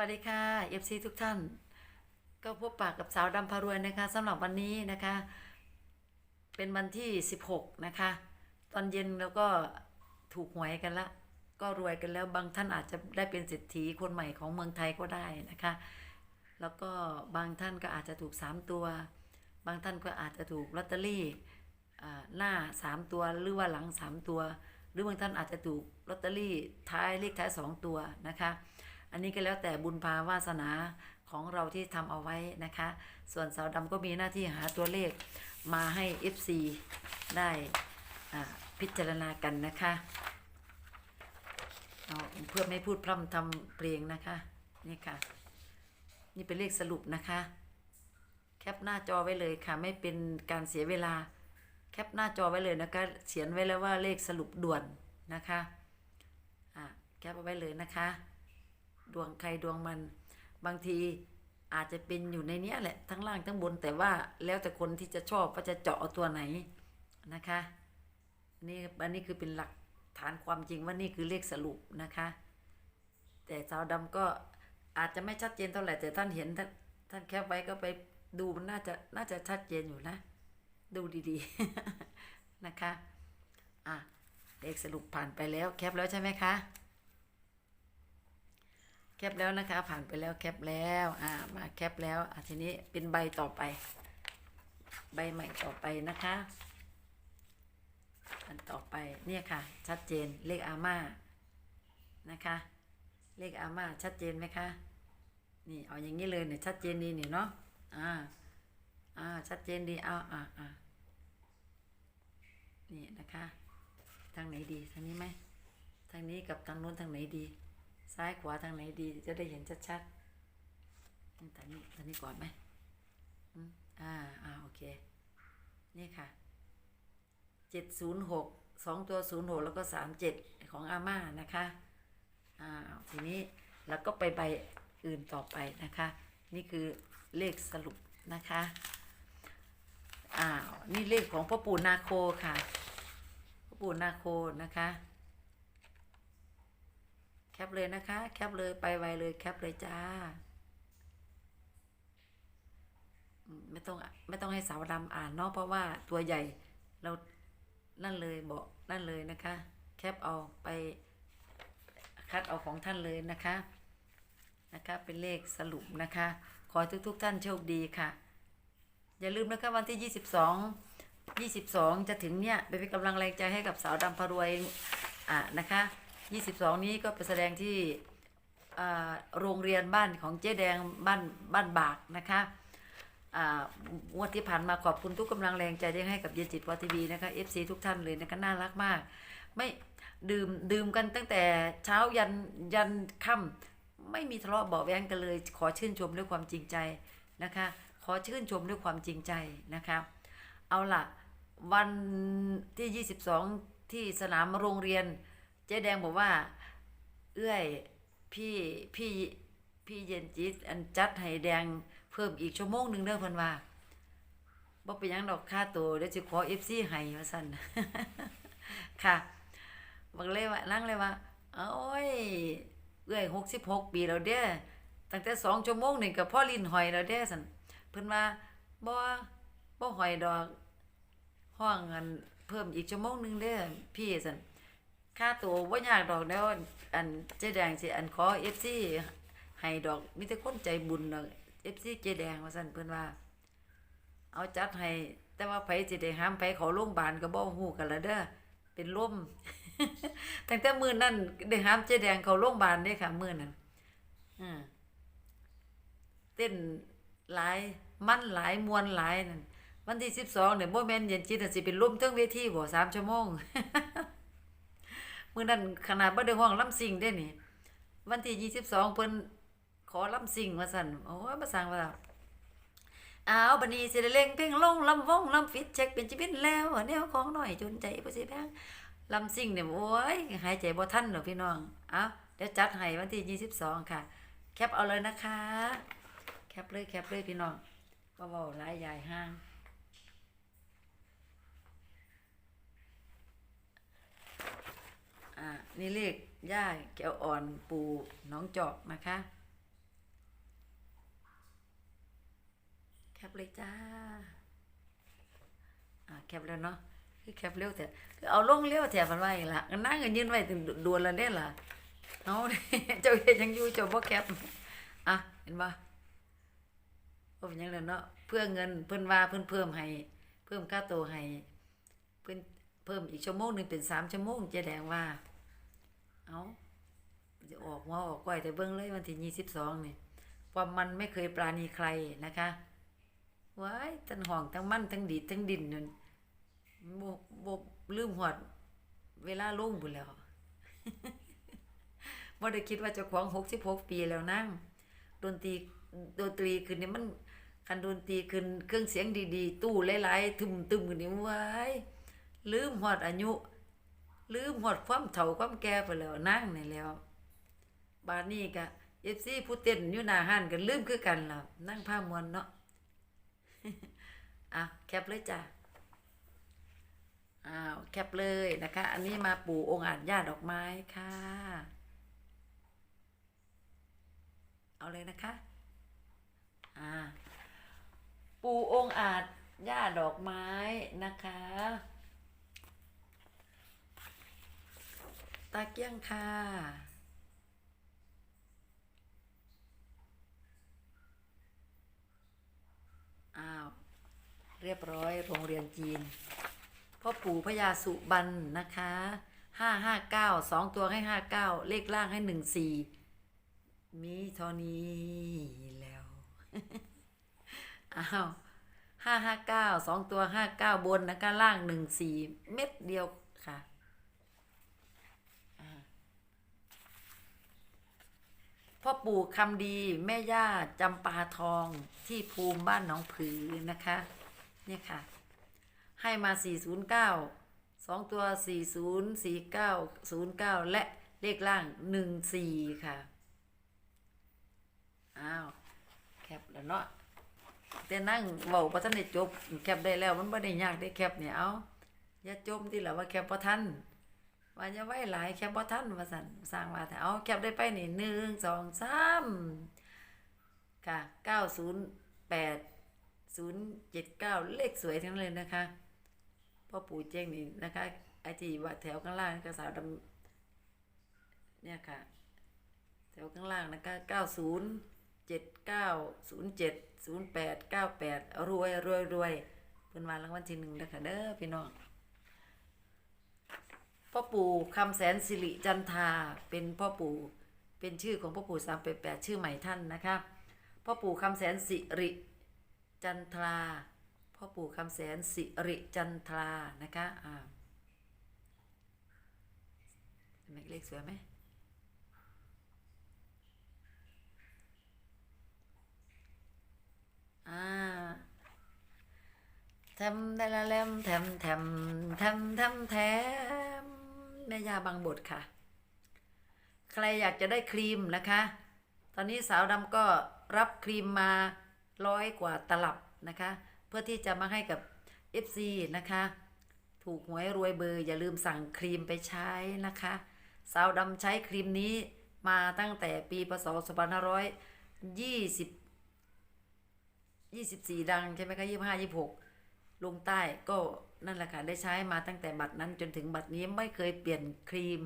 วัสดีค่ะ FC ทุกท่าน ก็พบปากกับสาวดำพารวยนะคะสำหรับวันนี้นะคะ เป็นวันที่ 16 นะคะ ตอนเย็นแล้วก็ถูกหวยกันละ ก็รวยกันแล้วบางท่านอาจจะได้เป็นเศรษฐีคนใหม่ของเมืองไทยก็ได้นะคะ แล้วก็บางท่านก็อาจจะถูก 3 ตัว บางท่านก็อาจจะถูกลอตเตอรี่หน้า 3 ตัวหรือว่าหลัง 3 ตัว หรือบางท่านอาจจะถูกลอตเตอรี่ท้ายเลขท้าย 2 ตัวนะคะ อันนี้ก็แล้วแต่บุญพาวาสนาของเราที่ทำเอาไว้นะคะ ส่วนสาวดำก็มีหน้าที่หาตัวเลขมาให้ FC ได้พิจารณากันนะคะเอาเพื่อไม่พูดพร่ำทำเพลงนะคะนี่ค่ะ นี่เป็นเลขสรุปนะคะ แคปหน้าจอไว้เลยค่ะ ไม่เป็นการเสียเวลา แคปหน้าจอไว้เลยนะคะเขียนไว้แล้วว่าเลขสรุปด่วนนะคะอะแคปเอาไว้เลยนะคะ ดวงใครดวงมัน บางทีอาจจะเป็นอยู่ในเนี้ยแหละทั้งล่างทั้งบนแต่ว่าแล้วแต่คนที่จะชอบว่าจะเจาะเอาตัวไหนนะคะนี่อันนี้คือเป็นหลักฐานความจริงว่านี่คือเลขสรุปนะคะ แต่สาวดำก็อาจจะไม่ชัดเจนเท่าไหร่แต่ท่านเห็นท่านท่านแคปไว้ก็ไปดูมันน่าจะน่าจะชัดเจนอยู่นะ ดูดีๆนะคะอะเลขสรุปผ่านไปแล้วแคปแล้วใช่ไหมคะ แคปแล้วนะคะ ผ่านไปแล้วแคปแล้วอ่ามาแคปแล้วอะทีนี้เป็นใบต่อไป ใบใหม่ต่อไปนะคะ อันต่อไปเนี่ยค่ะ ชัดเจนเลขอาม่านะคะ เลขอาม่าชัดเจนไหมคะนี่เอาอย่างนี้เลยเนี่ยชัดเจนดีนี่เนาะอ่าอ่าชัดเจนดีเอาอ่าอ่านี่นะคะ ทางไหนดีทางนี้ไหมทางนี้กับทางนู้นทางไหนดี ซ้ายขวาทางไหนดีจะได้เห็นชัดๆทางนี้ทางนี้ก่อนไหมอืมอ่าอ่าโอเค นี่ค่ะเจ็ดศูนย์หกสองตัวศูนย์หกแล้วก็สามเจ็ดของอาม่านะคะอ่าทีนี้แล้วก็ไปใบอื่นต่อไปนะคะ นี่คือเลขสรุปนะคะอ้าวนี่เลขของพ่อปู่นาโคค่ะพ่อปู่นาโคนะคะ แคปเลยนะคะ แคปเลยไปไวเลยแคปเลยจ้า ไม่ต้องไม่ต้องให้สาวดำอ่านเนาะเพราะว่าตัวใหญ่เรานั่นเลยบอกนั่นเลยนะคะ แคปเอาไปคัดเอาของท่านเลยนะคะนะคะเป็นเลขสรุปนะคะ ขอให้ทุกท่านโชคดีค่ะ อย่าลืมนะคะวันที่ 22 22 จะถึงเนี่ยไปเป็นกำลังแรงใจให้กับสาวดำพรวยอะนะคะ 22 นี้ก็ไปแสดงที่โรงเรียนบ้านของเจ๊แดงบ้านบ้านบากนะคะอ่างวดที่ผ่านมาขอบคุณทุกกำลังแรงใจที่ให้กับเย็นจิตวอทีวีนะคะ FC ทุกท่านเลยนะคะน่ารักมาก ไม่ดื่มดื่มกันตั้งแต่เช้ายันยันค่ำไม่มีทะเลาะเบาแว้งกันเลย ขอชื่นชมด้วยความจริงใจนะคะ ขอชื่นชมด้วยความจริงใจนะคะเอาล่ะ วันที่ 22 ที่สนามโรงเรียน จ๊แดงบอกว่า เอื้อยพี่พี่พี่เย็นจิตอันจัดให้แดงเพิ่มอีกชั่วโมงหนึ่งเด้อเพิ่นว่าบ่เป็นยังดอกค่าตัวเดี๋ยวสิขอ FC ให้ว่าซั่นค่ะบอกเลยว่านั่งเลยว่าโอ้ยเอื้อย66ปีแล้วเด้อตั้งแต่2ชั่วโมงหนี่งก็พ่อลินหอยแล้วเด้อซั่นเพิ่นว่าบ่บ่หอยดอกห้องอันเพิ่มอีกชั่วโมงหนึ่งเด้อพี่ซั่น ค่าตัวว่ายากดอกแล้วอันเจ๊แดงสิอันขอเอฟซีให้ดอกมีแต่คนใจบุญดอกเอฟซีเจ๊แดงว่าสั่นเพิ่อนว่า เอาจัดให้ แต่ว่าไผสิได้ห้ามไผเขาโรงพยาบาลก็บ่ฮู้กันละเด้อเป็นลมตั้งแต่มือนั้นได้ห้ามเจ๊แดงเขาโรงพยาบาลเด้ค่ะมือนั้นอืมเต้นหลายมันหลายมวนหลายนั่นวันที่12เนี่ยบ่แม่นเย็นจิตน่สิเป็นลมเทั้งเวทีบ่สามชั่วโมง มื่อนั้นขนาดบ่ได้ห้องลำซิงได้นี่ วันที่ยี่สิบสองเพิ่นขอลำซิงว่าสั่นโอ้ยมาสั่งว่าอ้าวบัดนี้สิได้เล่งเพลงลงลำวงลำฟิตเช็คเป็นชีวิตแล้วแนวของหน่อยจนใจบ่สิแพงลำซิงเนี่ยโอ้ยหายใจบ่ทันดอกพี่น้องเอ้าเดี๋ยวจัดให้วันที่ยี่สิบสองค่ะ แคปเอาเลยนะคะ แคปเลยแคปเลยพี่น้องบ่เว้าหลายใหญ่ห้าง อ่านี่เลขย่าแก้วอ่อนปูน้องจอกนะคะแคปเลยจ้าอ่าแคปแล้วเนาะคือแคปเร็วแต่คือเอาลงเร็วแต่มันไว้ละนั่งกันยืนไว้ถึงดวนแล้วได้ล่ะเอาเจ้าเฮ็ยังอยู่เจ้าบ่แคปอะเห็นบ่บ่เป็นหยังเลยเนาะเพื่อเงินเพิ่นว่าเพิ่นเพิ่มให้เพิ่มค่าตัวให้เพิ่นเพิ่มอีกชั่วโมงหนึ่งเป็นสามชั่วโมงจะแดงว่า เอาจะออกหัวออกก้อยแต่เบิ่งเลยวันที่ยี่สิบสองนี่ความมันไม่เคยปราณีใครนะคะว้ายทั้งห่องทั้งมั่นทั้งดีทั้งดินนั่นบบ ลืมหอด เวลาลงบุแล้วบ่ได้คิดว่าจ้าของหกสิบหกปีแล้วนั่งดนตรีดนตรีขึ้นนี่มันคันดนตรีขึ้นเครื่องเสียงดีๆ ตู้หลายๆ ทึมๆกันนี่ว้ายลืมหอดอายุ ลืมหอดความเฒ่าความแก่ไปแล้วนั่งนี่แล้วบาดนี้ก็เอฟซีผู้เต้นอยู่หน้าห้านก็ลืมคือกันล่ะนั่งผ้ามวนเนาะอะแคปเลยจ้ะอ้าวแคปเลยนะคะ อันนี้มาปู่องค์อาจญาดอกไม้ค่ะ เอาเลยนะคะอ่าปู่องค์อาจญาดอกไม้นะคะ ตาเกี้ยงค่ะอ้าว เรียบร้อยโรงเรียนจีนพ่อปู่พญาสุบันนะคะห้าห้าเก้าสองตัวให้ห้าเก้าเลขล่างให้หนึ่งสี่มีเท่านี้แล้วอ้าวห้าห้าเก้าสองตัวห้าเก้าบนนะคะล่างหนึ่งสี่เม็ดเดียวค่ะ พ่อปู่คำดีแม่ย่าจำปาทองที่ภูมิบ้านหนองผือนะคะ เนี่ยค่ะ ให้มา 409 2 ตัว 40 49 09 และเลขล่าง 14 ค่ะ อ้าว แคปแล้วเนาะแต่นั่งเบาพระท่านได้จบ แคปได้แล้วมันไม่ได้ยากได้แคปเนี่ยเอาอย่าจมที่ละว่าแคปพระท่าน ว่าจะไว้หลายแคปบ่ทันว่าสั่นสร้างว่าแต่เอาแคปได้ไปนี่หนึ่งสองสามค่ะเก้าศูนย์แปดศูนย์เจ็ดเก้าเลขสวยทั้งเลยนะคะพ่อปู่เจ้งนี่นะคะไอที่ว่าแถวข้างล่างนี่ก็สาวดำเนี่ยค่ะ แถวข้างล่างนะคะเก้าศูนย์เจ็ดเก้าศูนย์เจ็ดศูนย์แปดเก้าแปดรวยรวยรวยเพิ่นมารางวัลที่หนึ่งนะคะเด้อพี่น้อง พ่อปู่คำแสนสิริจันทาเป็นพ่อปู่เป็นชื่อของพ่อปู่สามแปดแปดชื่อใหม่ท่านนะคะพ่อปู่คำแสนสิริจันทราพ่อปู่คำแสนสิริจันทรานะคะอ่าเห็นไหมเลขสวยไหมอ่าแทมได้ละแลมแทมแทมแทมแทมแทม แม่ยาบางบทค่ะ ใครอยากจะได้ครีมนะคะ ตอนนี้สาวดำก็รับครีมมาร้อยกว่าตลับนะคะ เพื่อที่จะมาให้กับ FC นะคะ ถูกหวยรวยเบอร์อย่าลืมสั่งครีมไปใช้นะคะ สาวดำใช้ครีมนี้มาตั้งแต่ปีพศ2520 24 ดังใช่ไหมคะ25 26 ลงใต้ก็นั่นแหละค่ะได้ใช้มาตั้งแต่บัตรนั้นจนถึงบัตรนี้ไม่เคยเปลี่ยนครีม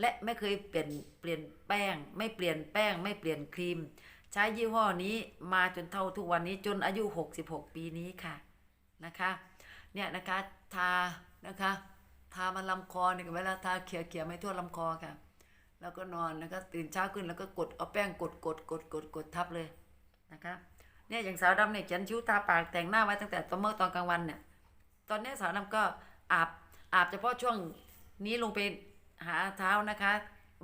และไม่เคยเปลี่ยนเปลี่ยนแป้ง ไม่เปลี่ยนแป้ง ไม่เปลี่ยนครีม ใช้ยี่ห้อนี้มาจนเท่าทุกวันนี้จนอายุ 66 ปีนี้ค่ะนะคะเนี่ยนะคะทานะคะทามาลำคอเนี่ยเวลาทาเขี่ยเขี่ยไม่ทั่วลำคอค่ะ แล้วก็นอนแล้วก็ตื่นเช้าขึ้นแล้วก็กดเอาแป้งกดกดกดกดกดทับเลยนะคะ เนี่ยอย่างสาวดำเนี่ยเขียนคิ้วตาปากแต่งหน้าไว้ตั้งแต่ตอนเมื่อตอนกลางวันเนี่ยตอนนี้สาวดำก็อาบอาบเฉพาะช่วงนี้ลงไปหาเท้านะคะ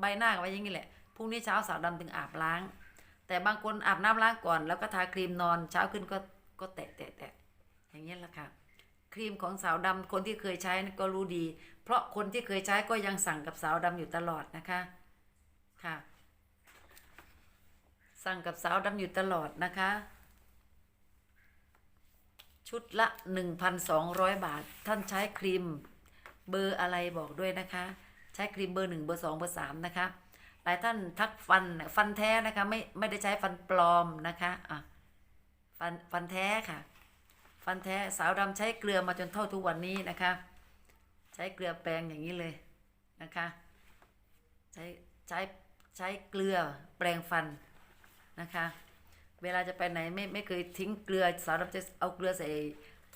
ใบหน้าไว้อย่างนี้แหละพรุ่งนี้เช้าสาวดำถึงอาบล้าง แต่บางคนอาบน้ำล้างก่อน แล้วก็ทาครีมนอนเช้าขึ้นก็ก็แตะแตะแตะอย่างนี้ยแหละค่ะครีมของสาวดำคนที่เคยใช้ก็รู้ดี เพราะคนที่เคยใช้ก็ยังสั่งกับสาวดำอยู่ตลอดนะคะค่ะ สั่งกับสาวดำอยู่ตลอดนะคะ ชุดละ 1,200 บาท ท่านใช้ครีมเบอร์อะไรบอกด้วยนะคะ ใช้ครีมเบอร์หนึ่งเบอร์สองเบอร์สามนะคะ หลายท่านทักฟันฟันแท้นะคะ ไม่ไม่ได้ใช้ฟันปลอมนะคะอะฟันฟันแท้ค่ะ ฟันแท้สาวดำใช้เกลือมาจนเท่าทุกวันนี้นะคะ ใช้เกลือแปรงอย่างนี้เลยนะคะ ใช้ใช้ใช้เกลือแปรงฟันนะคะ เวลาจะไปไหนไม่ไม่เคยทิ้งเกลือสาวดำจะเอาเกลือใส่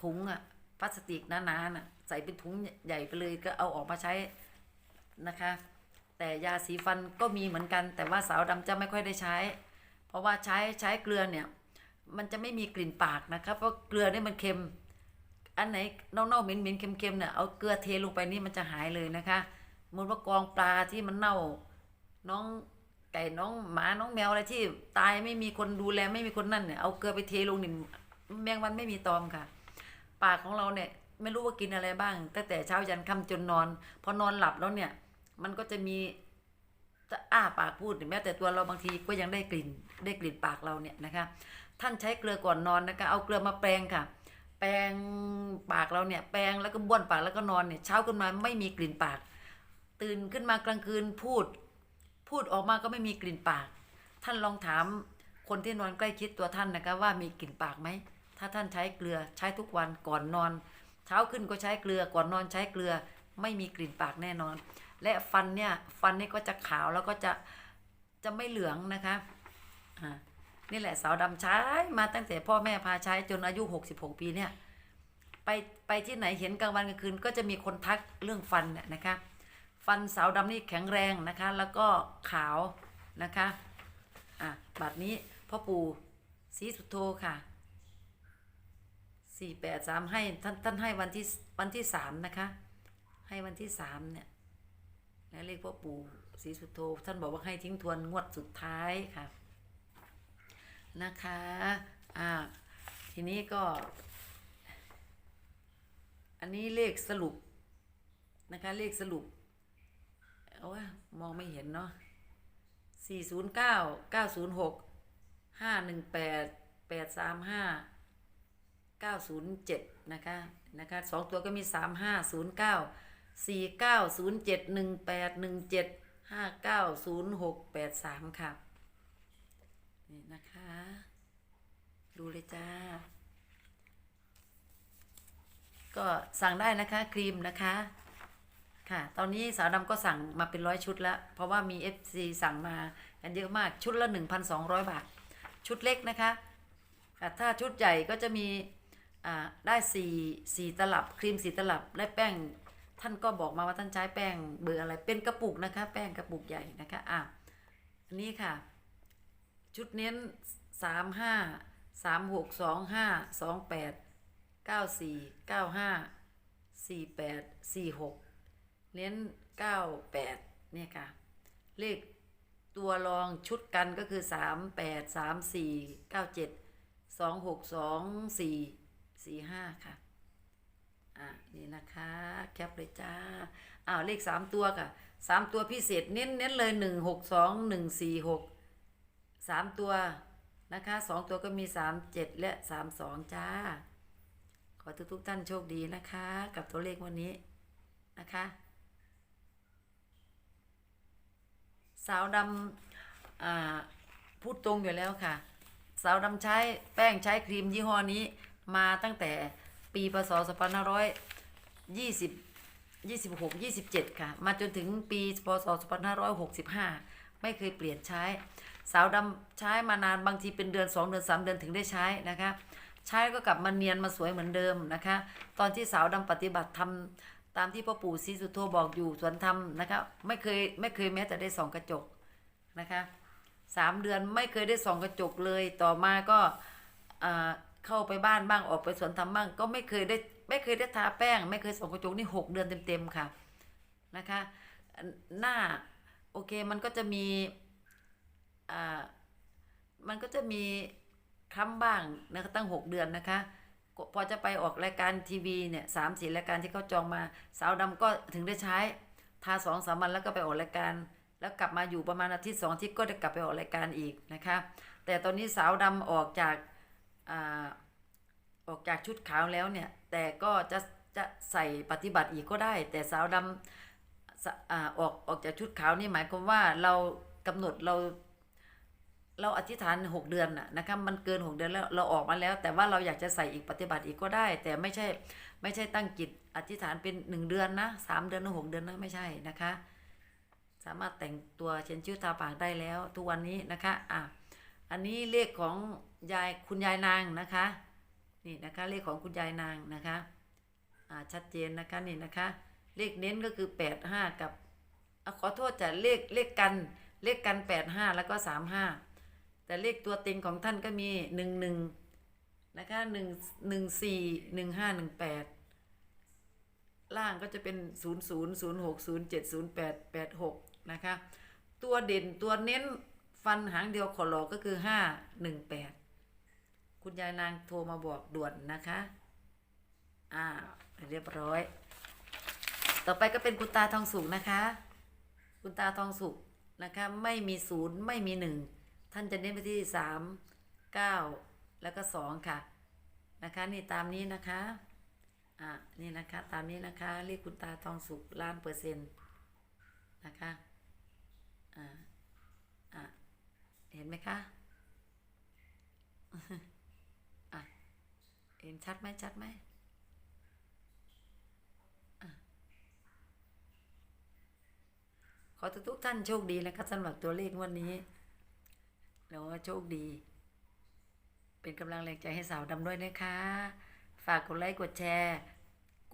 ถุงอะพลาสติกหนาๆน่ะใส่เป็นถุงใหญ่ไปเลยก็เอาออกมาใช้นะคะ แต่ยาสีฟันก็มีเหมือนกัน แต่ว่าสาวดำจะไม่ค่อยได้ใช้ เพราะว่าใช้ใช้เกลือเนี่ย มันจะไม่มีกลิ่นปากนะครับเพราะเกลือเนี่ยมันเค็ม อันไหนเน่าๆเหม็นๆเค็มๆเนี่ยเอาเกลือเทลงไปนี่มันจะหายเลยนะคะมมติว่ากองปลาที่มันเน่าน้อง ไก่น้องหมาน้องแมวอะไรที่ตายไม่มีคนดูแลไม่มีคนนั่นเนี่ยเอาเกลือไปเทลงนี่แมงวันไม่มีตอมค่ะ ปากของเราเนี่ยไม่รู้ว่ากินอะไรบ้างตั้งแต่เช้ายันค่ำจนนอน พอนอนหลับแล้วเนี่ย มันก็จะมีจะอ้าปากพูดแม้แต่ตัวเราบางทีก็ยังได้กลิ่นได้กลิ่นปากเราเนี่ยนะคะ ท่านใช้เกลือก่อนนอนนะคะ เอาเกลือมาแปรงค่ะ แปรงปากเราเนี่ยแปรงแล้วก็บ้วนปากแล้วก็นอนเนี่ยเช้าขึ้นมาไม่มีกลิ่นปาก ตื่นขึ้นมากลางคืนพูด พูดออกมาก็ไม่มีกลิ่นปาก ท่านลองถามคนที่นอนใกล้ชิดตัวท่านนะคะว่ามีกลิ่นปากไหมถ้าท่านใช้เกลือใช้ทุกวันก่อนนอน เช้าขึ้นก็ใช้เกลือก่อนนอนใช้เกลือไม่มีกลิ่นปากแน่นอน และฟันเนี่ยฟันนี่ก็จะขาวแล้วก็จะจะไม่เหลืองนะคะอ่านี่แหละสาวดำใช้มาตั้งแต่พ่อแม่พาใช้จนอายุ 66 ปีเนี่ยไปไปที่ไหนเห็นกลางวันกลางคืนก็จะมีคนทักเรื่องฟันเนี่ยนะคะ ฟันสาวดำนี่แข็งแรงนะคะ แล้วก็ขาวนะคะอะบัดนี้พ่อปู่ศรีสุโธค่ะสี่แปดสามให้ท่านท่านให้วันที่วันที่สามนะคะ ให้วันที่สามเนี่ยแล้วเรียกพ่อปู่ศรีสุโธท่านบอกว่าให้ทิ้งทวนงวดสุดท้ายค่ะนะคะอ่าทีนี้ก็ อันนี้เลขสรุปนะคะเลขสรุป เอาว่ามองไม่เห็นเนาะสี่ศูนย์เก้าเก้าศูนย์หกห้าหนึ่งแปดแปดสามห้าเก้าศูนย์เจ็ดนะคะนะคะสองตัวก็มีสามห้าศูนย์เก้าสี่เก้าศูนย์เจ็ดหนึ่งแปดหนึ่งเจ็ดห้าเก้าศูนย์หกแปดสามค่ะ นี่นะคะ ดูเลยจ้า ก็สั่งได้นะคะครีมนะคะ ค่ะ ตอนนี้สาวดำก็สั่งมาเป็นร้อยชุดแล้ว เพราะว่ามี FC สั่งมากันเยอะมากชุดละ 1,200 บาท ชุดเล็กนะคะค่ถ้าชุดใหญ่ก็จะมีได้4 4ตลับครีม4ตลับและแป้ง ท่านก็บอกมาว่าท่านใช้แป้งเบอร์อะไรเป็นกระปุกนะคะ แป้งกระปุกใหญ่นะคะอะอันนี้ค่ะ ชุดเน้น 3 5 3 6 2 5 2 8 9 4 9 5 4 8 4 6 เน้น98เนี่ยค่ะ เลขตัวรองชุดกันก็คือ3 8 3 4 9 7 2 6 2 4 4 5ค่ะ อะ นี่นะคะ แคปเลยจ้า อ้าว เลข3ตัวค่ะ3ตัวพิเศษเน้นเน้นเลย1 6 2 1 4 6 3ตัวนะคะ2ตัวก็มี3 7และ3 2จ้า ขอทุกทุกท่านโชคดีนะคะ กับตัวเลขวันนี้นะคะ สาวดำอ่าพูดตรงอยู่แล้วค่ะ สาวดำใช้แป้งใช้ครีมยี่ห้อนี้มาตั้งแต่ปีพศ2520 26 27 ค่ะ มาจนถึงปีพศ2565 ไม่เคยเปลี่ยนใช้ สาวดำใช้มานานบางทีเป็นเดือน 2 เดือน 3 เดือนถึงได้ใช้นะคะ ใช้ก็กลับมาเนียนมาสวยเหมือนเดิมนะคะ ตอนที่สาวดำปฏิบัติทำ ตามที่พ่อปู่ศรีสุโธบอกอยู่สวนธรรมนะคะไม่เคยไม่เคยแม้แต่ได้ส่องกระจกนะคะสามเดือนไม่เคยได้ส่องกระจกเลยต่อมาก็เข้าไปบ้านบ้างออกไปสวนธรรมบ้างก็ไม่เคยได้ไม่เคยได้ทาแป้ง ไม่เคยส่องกระจกนี่หกเดือนเต็มๆค่ะนะคะหน้าโอเคมันก็จะมีมันก็จะมีค้ำบ้างนะคะตั้งหกเดือนนะคะ พอจะไปออกรายการทีวีเนี่ยสามสี่รายการที่เขาจองมา สาวดำก็ถึงได้ใช้ทาสองสามวันแล้วก็ไปออกรายการ แล้วกลับมาอยู่ประมาณอาทิตย์สองอาทิตย์ก็ได้กลับไปออกรายการอีกนะคะ แต่ตอนนี้สาวดำออกจากอออกจากชุดขาวแล้วเนี่ย แต่ก็จะจะใส่ปฏิบัติอีกก็ได้ แต่สาวดำอาออกออกจากชุดขาวนี่หมายความว่าเรากำหนดเรา เราอธิษฐานหกเดือนน่ะนะคะมันเกินหกเดือนแล้วเราออกมาแล้ว แต่ว่าเราอยากจะใส่อีกปฏิบัติอีกก็ได้ แต่ไม่ใช่ไม่ใช่ตั้งจิตอธิษฐานเป็นหนึ่งเดือนนะสามเดือนหรือหกเดือนนะไม่ใช่นะคะ สามารถแต่งตัวเขียนชื่อทาปากได้แล้ว ทุกวันนี้นะคะอะอันนี้เลขของยายคุณยายนางนะคะนี่นะคะเลขของคุณยายนางนะคะอ่าชัดเจนนะคะนี่นะคะเลขเน้นก็คือแปดห้ากับอขอโทษจะเลขเลขกันเลขกันแปดห้าแล้วก็สามห้า แต่เลขตัวเต็งของท่านก็มีหนึ่งหนึ่งนะคะหนึ่งหนึ่งสี่หนึ่งห้าหนึ่งแปดล่างก็จะเป็นศูนย์ศูนย์ศูนย์หกศูนย์เจ็ดศูนย์แปดแปดหกนะคะ ตัวเด่นตัวเน้นฟันหางเดียวขอหลอก็คือห้าหนึ่งแปดคุณยายนางโทรมาบอกด่วนนะคะ อ่า เรียบร้อย ต่อไปก็เป็นคุณตาทองสุกนะคะ คุณตาทองสุกนะคะ ไม่มีศูนย์ไม่มีหนึ่ง ท่านจะเน้นไปที่สามเก้าแล้วก็สองค่ะ นะคะนี่ตามนี้นะคะ อ่านี่นะคะตามนี้นะคะเรียกคุณตาทองสุกล้านเปอร์เซ็นต์นะคะ อ่าอ่าเห็นไหมคะอะเห็นชัดไหมชัดไหมขอทุกทุกๆท่านโชคดีนะคะสำหรับตัวเลขวันนี้ แล้วโชคดี เป็นกำลังแรงใจให้สาวดำด้วยนะคะ ฝากกดไลค์กดแชร์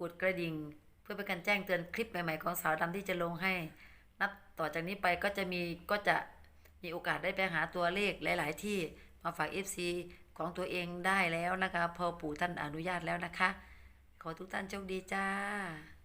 กดกระดิ่ง เพื่อเป็นการแจ้งเตือนคลิปใหม่ๆของสาวดำที่จะลงให้ นับต่อจากนี้ไปก็จะมีก็จะมีโอกาสได้ไปหาตัวเลขหลาย ๆ ที่มาฝาก FC ของตัวเองได้แล้วนะคะ พอปู่ท่านอนุญาตแล้วนะคะ ขอทุกท่านโชคดีจ้า